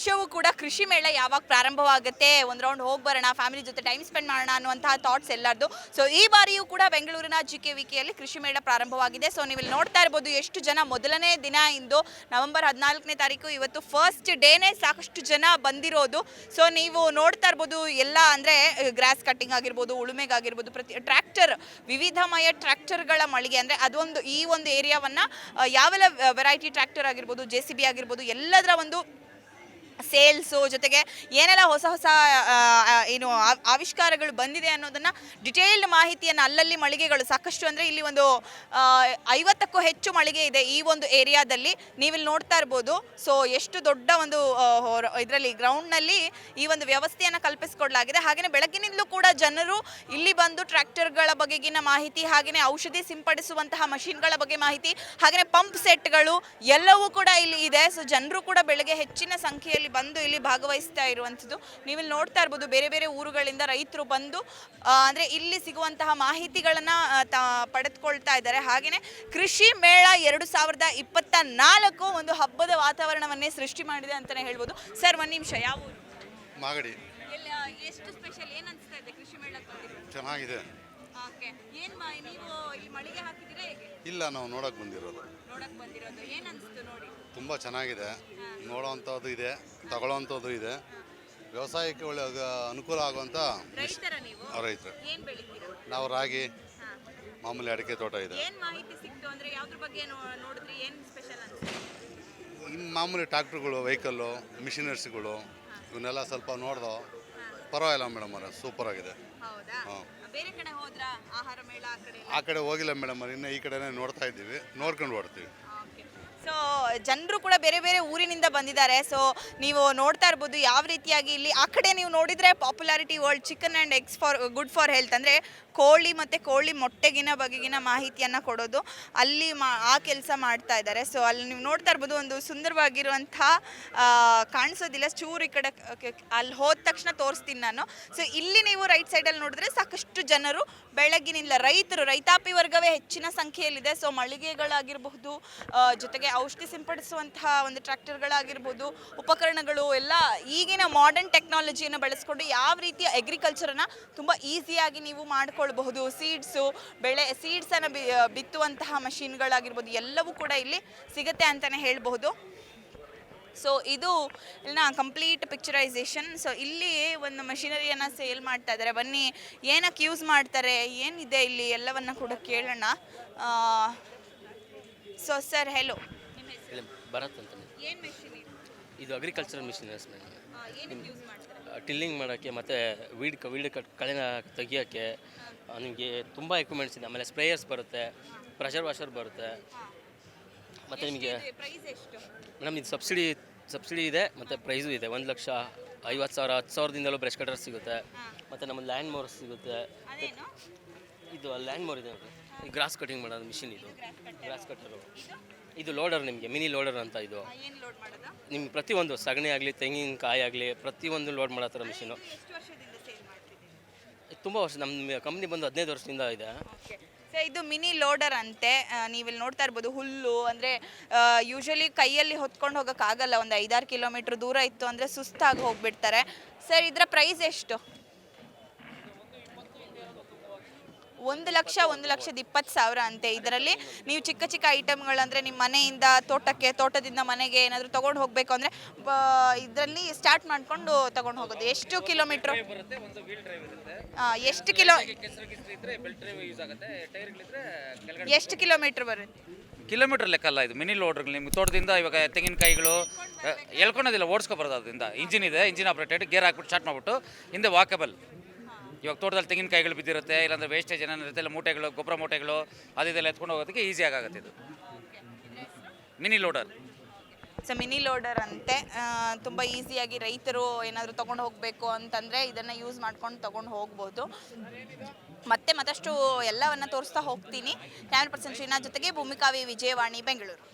ವರ್ಷವೂ ಕೂಡ ಕೃಷಿ ಮೇಳ ಯಾವಾಗ ಪ್ರಾರಂಭವಾಗುತ್ತೆ, ಒಂದು ರೌಂಡ್ ಹೋಗಿ ಬರೋಣ ಫ್ಯಾಮಿಲಿ ಜೊತೆ ಟೈಮ್ ಸ್ಪೆಂಡ್ ಮಾಡೋಣ ಅನ್ನುವಂತಹ ಥಾಟ್ಸ್ ಎಲ್ಲರದು. ಸೊ ಈ ಬಾರಿಯೂ ಕೂಡ ಬೆಂಗಳೂರಿನ ಜಿ ಕೆ ವಿಕೆಯಲ್ಲಿ ಕೃಷಿ ಮೇಳ ಪ್ರಾರಂಭವಾಗಿದೆ. ಸೊ ನೀವು ಇಲ್ಲಿ ನೋಡ್ತಾ ಇರ್ಬೋದು ಎಷ್ಟು ಜನ ಮೊದಲನೇ ದಿನ ಇಂದು ನವೆಂಬರ್ ಹದಿನಾಲ್ಕನೇ ತಾರೀಕು ಇವತ್ತು ಫಸ್ಟ್ ಡೇನೇ ಸಾಕಷ್ಟು ಜನ ಬಂದಿರೋದು. ಸೊ ನೀವು ನೋಡ್ತಾ ಇರ್ಬೋದು ಎಲ್ಲ ಅಂದರೆ ಗ್ರಾಸ್ ಕಟ್ಟಿಂಗ್ ಆಗಿರ್ಬೋದು ಉಳುಮೆಗಾಗಿರ್ಬೋದು ಪ್ರತಿ ಟ್ರ್ಯಾಕ್ಟರ್ ವಿವಿಧಮಯ ಟ್ರ್ಯಾಕ್ಟರ್ಗಳ ಮಳಿಗೆ ಅಂದರೆ ಅದೊಂದು ಈ ಒಂದು ಏರಿಯಾವನ್ನು ಯಾವೆಲ್ಲ ವೆರೈಟಿ ಟ್ರ್ಯಾಕ್ಟರ್ ಆಗಿರ್ಬೋದು ಜೆ ಸಿ ಬಿ ಆಗಿರ್ಬೋದು, ಎಲ್ಲದರ ಒಂದು ಸೇಲ್ಸು ಜೊತೆಗೆ ಏನೆಲ್ಲ ಹೊಸ ಹೊಸ ಏನು ಆವಿಷ್ಕಾರಗಳು ಬಂದಿದೆ ಅನ್ನೋದನ್ನು ಡಿಟೇಲ್ಡ್ ಮಾಹಿತಿಯನ್ನು ಅಲ್ಲಲ್ಲಿ ಮಳಿಗೆಗಳು, ಸಾಕಷ್ಟು ಅಂದರೆ ಇಲ್ಲಿ ಒಂದು ಐವತ್ತಕ್ಕೂ ಹೆಚ್ಚು ಮಳಿಗೆ ಇದೆ ಈ ಒಂದು ಏರಿಯಾದಲ್ಲಿ ನೀವಿಲ್ಲಿ ನೋಡ್ತಾ ಇರ್ಬೋದು. ಸೊ ಎಷ್ಟು ದೊಡ್ಡ ಒಂದು ಇದರಲ್ಲಿ ಗ್ರೌಂಡ್ನಲ್ಲಿ ಈ ಒಂದು ವ್ಯವಸ್ಥೆಯನ್ನು ಕಲ್ಪಿಸಿಕೊಡಲಾಗಿದೆ. ಹಾಗೆಯೇ ಬೆಳಗಿನಿಂದಲೂ ಕೂಡ ಜನರು ಇಲ್ಲಿ ಬಂದು ಟ್ರ್ಯಾಕ್ಟರ್ಗಳ ಬಗೆಗಿನ ಮಾಹಿತಿ ಹಾಗೆಯೇ ಔಷಧಿ ಸಿಂಪಡಿಸುವಂತಹ ಮಷಿನ್ಗಳ ಬಗ್ಗೆ ಮಾಹಿತಿ ಹಾಗೆಯೇ ಪಂಪ್ ಸೆಟ್ಗಳು ಎಲ್ಲವೂ ಕೂಡ ಇಲ್ಲಿ ಇದೆ. ಸೊ ಜನರು ಕೂಡ ಬೆಳಗ್ಗೆ ಹೆಚ್ಚಿನ ಸಂಖ್ಯೆಯಲ್ಲಿ ಬಂದು ಇಲ್ಲಿ ಭಾಗವಹಿಸ್ತಾ ಇರುವಂಥದ್ದು. ಇಲ್ಲಿ ನೋಡ್ತಾ ಇರ್ಬೋದು, ಬೇರೆ ಬೇರೆ ಊರುಗಳಿಂದ ರೈತರು ಬಂದು ಅಂದರೆ ಇಲ್ಲಿ ಸಿಗುವಂತಹ ಮಾಹಿತಿಗಳನ್ನು ಪಡೆದುಕೊಳ್ತಾ ಇದ್ದಾರೆ. ಹಾಗೆಯೇ ಕೃಷಿ ಮೇಳ ಎರಡು ಸಾವಿರದ ಇಪ್ಪತ್ತ ನಾಲ್ಕು ಒಂದು ಹಬ್ಬದ ವಾತಾವರಣವನ್ನೇ ಸೃಷ್ಟಿ ಮಾಡಿದೆ ಅಂತಲೇ ಹೇಳ್ಬೋದು. ಸರ್ ಒಂದು ನಿಮಿಷ ಯಾವ ಊರು? ಮಾಗಡಿ. ಎಲ್ಲ ಎಷ್ಟು ಸ್ಪೆಷಲ್ ಏನು ಅನಿಸ್ತಾ ಇದೆ ಕೃಷಿ ಮೇಳಕ್ಕೆ ಬಂದಿರೋದು? ಚೆನ್ನಾಗಿದೆ. ಓಕೆ. ಏನು ನೀವು ಇಲ್ಲಿ ಮಳಿಗೆ ಹಾಕಿದ್ದೀರಾ ಹೇಗೆ? ಇಲ್ಲ ನಾವು ನೋಡೋಕೆ ಬಂದಿರೋದು. ನೋಡಕ್ ಬಂದಿರೋದು. ಏನು ಅನಿಸ್ತು ನೋಡಿ? ತುಂಬ ಚೆನ್ನಾಗಿದೆ. ನೋಡೋವಂಥದ್ದು ಇದೆ ತಗೊಳ್ಳೋವಂಥದ್ದು ಇದೆ. ವ್ಯವಸಾಯಕ್ಕೆ ಒಳ್ಳೆ ಅಗ- ಅನುಕೂಲ ಆಗುವಂಥ ರೈತರ ನೀವು? ರೈತರು. ಏನು ಬೆಳಿತೀರಾ? ನಾವು ರಾಗಿ ಹಾ. ಮಾಮೂಲಿ ಅಡಿಕೆ ತೋಟ ಇದೆ. ಏನ್ ಮಾಹಿತಿ ಸಿಕ್ತು? ಅಂದ್ರೆ ಯಾವ್ದ್ರ ಬಗ್ಗೆ ನೋ- ನೋಡಿದ್ರಿ? ಏನ್ ಸ್ಪೆಷಲ್ ಅನ್ಸುತ್ತೆ ಇನ್ನು ಮಾಮೂಲಿ ಟ್ರ್ಯಾಕ್ಟ್ರುಗಳು ವೆಹಿಕಲ್ಲು ಮಿಷಿನರ್ಸ್ಗಳು ಇವನ್ನೆಲ್ಲ ಸ್ವಲ್ಪ ನೋಡ್ದೋ ಪರವಾಗಿಲ್ಲ ಮೇಡಮ್ ಅವರ ಸೂಪರ್ ಆಗಿದೆ. ಹೌದಾ? ಹಾಂ. ಬೇರೆ ಕಡೆ ಹೋದ್ರ? ಆಹಾರ ಮೇಳ ಆ ಕಡೆ ಆ ಕಡೆ ಹೋಗಿಲ್ಲ ಮೇಡಮ್ ಅವ್ರೆ ಇನ್ನು ಈ ಕಡೆನೇ ನೋಡ್ತಾ ಇದ್ದೀವಿ ನೋಡ್ಕೊಂಡು ಬರ್ತೀವಿ ಸೊ ಜನರು ಕೂಡ ಬೇರೆ ಬೇರೆ ಊರಿನಿಂದ ಬಂದಿದ್ದಾರೆ. ಸೊ ನೀವು ನೋಡ್ತಾ ಇರ್ಬೋದು ಯಾವ ರೀತಿಯಾಗಿ ಇಲ್ಲಿ ಆ ಕಡೆ ನೀವು ನೋಡಿದರೆ popularity world chicken and eggs for good for health ಅಂದರೆ ಕೋಳಿ ಮತ್ತು ಕೋಳಿ ಮೊಟ್ಟೆಗಿನ ಬಗೆಗಿನ ಮಾಹಿತಿಯನ್ನು ಕೊಡೋದು. ಅಲ್ಲಿ ಮಾ, ಆ ಕೆಲಸ ಮಾಡ್ತಾ ಇದ್ದಾರೆ. ಸೊ ಅಲ್ಲಿ ನೀವು ನೋಡ್ತಾ ಇರ್ಬೋದು ಒಂದು ಸುಂದರವಾಗಿರುವಂಥ ಕಾಣಿಸೋದಿಲ್ಲ. ಚೂರು ಈ ಕಡೆ ಅಲ್ಲಿ ಹೋದ ತಕ್ಷಣ ತೋರಿಸ್ತೀನಿ ನಾನು. ಸೊ ಇಲ್ಲಿ ನೀವು ರೈಟ್ ಸೈಡಲ್ಲಿ ನೋಡಿದ್ರೆ ಸಾಕಷ್ಟು ಜನರು ಬೆಳಗ್ಗಿನಿಂದ ರೈತರು, ರೈತಾಪಿ ವರ್ಗವೇ ಹೆಚ್ಚಿನ ಸಂಖ್ಯೆಯಲ್ಲಿದೆ. ಸೊ ಮಳಿಗೆಗಳಾಗಿರಬಹುದು ಜೊತೆಗೆ ಔಷಧಿ ಸಿಂಪಡಿಸುವಂತಹ ಒಂದು ಟ್ರ್ಯಾಕ್ಟರ್ಗಳಾಗಿರ್ಬೋದು, ಉಪಕರಣಗಳು, ಎಲ್ಲ ಈಗಿನ ಮಾಡರ್ನ್ ಟೆಕ್ನಾಲಜಿಯನ್ನು ಬಳಸ್ಕೊಂಡು ಯಾವ ರೀತಿಯ ಅಗ್ರಿಕಲ್ಚರನ್ನು ತುಂಬ ಈಸಿಯಾಗಿ ನೀವು ಮಾಡಿಕೊಳ್ಬಹುದು. ಸೀಡ್ಸು ಬೆಳೆ ಸೀಡ್ಸನ್ನು ಬಿ, ಬಿತ್ತುವಂತಹ ಮಷೀನ್ಗಳಾಗಿರ್ಬೋದು, ಎಲ್ಲವೂ ಕೂಡ ಇಲ್ಲಿ ಸಿಗುತ್ತೆ ಅಂತಲೇ ಹೇಳಬಹುದು. ಸೊ ಇದು ಇಲ್ಲಿನ ಕಂಪ್ಲೀಟ್ ಪಿಕ್ಚರೈಸೇಷನ್ ಸೊ ಇಲ್ಲಿ ಒಂದು ಮಷಿನರಿಯನ್ನು ಸೇಲ್ ಮಾಡ್ತಾ ಇದ್ದಾರೆ ಬನ್ನಿ ಏನಕ್ಕೆ ಯೂಸ್ ಮಾಡ್ತಾರೆ, ಏನಿದೆ ಇಲ್ಲಿ, ಎಲ್ಲವನ್ನು ಕೂಡ ಕೇಳೋಣ. ಸೊ ಸರ್ ಹೆಲೋ ಇಲ್ಲಿ ಭರತ್ ಅಂತ ಏನು ಮೆಷಿನ್ ಇದು? ಇದು ಅಗ್ರಿಕಲ್ಚರಲ್ ಮಿಷಿನರ್ಸ್ ಮೇಡಮ್ ಏನಕ್ಕೆ ಯೂಸ್ ಮಾಡ್ತಾರೆ? ಟಿಲ್ಲಿಂಗ್ ಮಾಡೋಕ್ಕೆ ಮತ್ತು ವೀಡ್ ಕ ವೀಡ್ ಕಟ್ ಕಳೆನ ತೆಗಿಯೋಕ್ಕೆ ನಿಮಗೆ ತುಂಬ ಎಕ್ವಿಪ್ಮೆಂಟ್ಸ್ ಇದೆ. ಆಮೇಲೆ ಸ್ಪ್ರೇಯರ್ಸ್ ಬರುತ್ತೆ ಪ್ರೆಷರ್ ವಾಷರ್ ಬರುತ್ತೆ. ಮತ್ತು ನಿಮಗೆ ಪ್ರೈಸ್ ಎಷ್ಟು? ಮೇಡಮ್ ಇದು ಸಬ್ಸಿಡಿ ಸಬ್ಸಿಡಿ ಇದೆ ಮತ್ತು ಪ್ರೈಸು ಇದೆ. ಒಂದು ಲಕ್ಷ ಐವತ್ತು ಸಾವಿರ ಹತ್ತು ಸಾವಿರದಿಂದಲೂ ಬ್ರಷ್ ಕಟರ್ ಸಿಗುತ್ತೆ. ಮತ್ತು ನಮ್ಮ ಲ್ಯಾಂಡ್ ಮೋರ್ ಸಿಗುತ್ತೆ. ಅದೇನು? ಇದು ಲ್ಯಾಂಡ್ ಮೋರ್ ಇದೆ ನೋಡಿ ಈ ಗ್ರಾಸ್ ಕಟಿಂಗ್ ಮಾಡೋದು ಮಿಷಿನ್ ಇದು. ಗ್ರಾಸ್ ಕಟ್ಟರು ಇದು ಲೋಡರ್ ನಿಮಗೆ ಮಿನಿ ಲೋಡರ್ ಅಂತ ಇದು. ಏನು ಲೋಡ್ ಮಾಡೋದು? ನಿಮ್ಗೆ ಪ್ರತಿಯೊಂದು ಸಗಣಿ ಆಗಲಿ ತೆಂಗಿನಕಾಯಿ ಆಗಲಿ ಪ್ರತಿಯೊಂದು ಲೋಡ್ ಮಾಡೋ ಥರ ಮಿಷಿನು. ಎಷ್ಟು ವರ್ಷದಿಂದ ಸೇಲ್ ಮಾಡ್ತಿದ್ದೀರಿ? ತುಂಬ ವರ್ಷ ನಮ್ಮ ಕಂಪ್ನಿ ಬಂದು ಹದಿನೈದು ವರ್ಷದಿಂದ ಇದೆ. ಓಕೆ. ಸೊ ಇದು ಮಿನಿ ಲೋಡರ್ ಅಂತೆ. ನೀವಿಲ್ಲಿ ನೋಡ್ತಾ ಇರ್ಬೋದು ಹುಲ್ಲು ಅಂದರೆ ಯೂಶಲಿ ಕೈಯಲ್ಲಿ ಹೊತ್ಕೊಂಡು ಹೋಗೋಕ್ಕಾಗಲ್ಲ. ಒಂದು ಐದಾರು ಕಿಲೋಮೀಟ್ರ್ ದೂರ ಇತ್ತು ಅಂದರೆ ಸುಸ್ತಾಗಿ ಹೋಗ್ಬಿಡ್ತಾರೆ. ಸರ್ ಇದರ ಪ್ರೈಸ್ ಎಷ್ಟು? ಒಂದು ಲಕ್ಷ, ಒಂದು ಲಕ್ಷದ ಇಪ್ಪತ್ತು ಸಾವಿರ ಅಂತೆ. ಇದರಲ್ಲಿ ನೀವು ಚಿಕ್ಕ ಚಿಕ್ಕ ಐಟಮ್ಗಳಂದರೆ ನಿಮ್ಮ ಮನೆಯಿಂದ ತೋಟಕ್ಕೆ, ತೋಟದಿಂದ ಮನೆಗೆ ಏನಾದರೂ ತೊಗೊಂಡು ಹೋಗಬೇಕು ಅಂದರೆ ಇದರಲ್ಲಿ ಸ್ಟಾರ್ಟ್ ಮಾಡಿಕೊಂಡು ತೊಗೊಂಡು ಹೋಗೋದು. ಎಷ್ಟು ಕಿಲೋಮೀಟ್ರ್ ಎಷ್ಟು ಕಿಲೋ ಎಷ್ಟು ಕಿಲೋಮೀಟ್ರ್ ಬರುತ್ತೆ? ಕಿಲೋಮೀಟರ್ ಲೆಕ್ಕ ಅಲ್ಲ ಇದು ಮಿನಿ ಲೋಡ್ಗಳು ನಿಮ್ಗೆ ತೋಟದಿಂದ ಇವಾಗ ತೆಂಗಿನಕಾಯಿಗಳು ಎಳ್ಕೊಳೋದಿಲ್ಲ ಓಡಿಸ್ಕೊಬಾರ್ದು ಅದರಿಂದ. ಇಂಜಿನ್ ಇದೆ ಇಂಜಿನ್ ಆಪ್ರೇಟೆಡ್ ಗೇರ್ ಹಾಕ್ಬಿಟ್ಟು ಸ್ಟಾರ್ಟ್ ಮಾಡಿಬಿಟ್ಟು, ಹಿಂದೆ ವಾಕಬಲ್ ಇವಾಗ ತೋಟದಲ್ಲಿ ತೆಂಗಿನಕಾಯಿಗಳು ಬಿದ್ದಿರುತ್ತೆ, ಇಲ್ಲಾಂದ್ರೆ ವೇಸ್ಟೇಜ್ ಏನಾದ್ರು ಇರುತ್ತೆ, ಇಲ್ಲ ಮೂಟೆಗಳು, ಗೊಬ್ಬರ ಮೂಟೆಗಳು ಅದೆಲ್ಲ ಎತ್ಕೊಂಡು ಹೋಗೋದಕ್ಕೆ ಈಸಿಯಾಗಿ ಆಗುತ್ತೆ ಇದು. Mini loader so mini loader ಅಂತೆ. ತುಂಬ ಈಸಿಯಾಗಿ ರೈತರು ಏನಾದರೂ ತೊಗೊಂಡು ಹೋಗಬೇಕು ಅಂತಂದರೆ ಇದನ್ನು ಯೂಸ್ ಮಾಡ್ಕೊಂಡು ತೊಗೊಂಡು ಹೋಗ್ಬೋದು. ಮತ್ತೆ ಮತ್ತಷ್ಟು ಎಲ್ಲವನ್ನು ತೋರಿಸ್ತಾ ಹೋಗ್ತೀನಿ. ಕ್ಯಾಮ್ರಾ ಪರ್ಸನ್ ಶ್ರೀನಾಥ್ ಜೊತೆಗೆ ಭೂಮಿಕಾವಿ ವಿಜಯವಾಣಿ, ಬೆಂಗಳೂರು.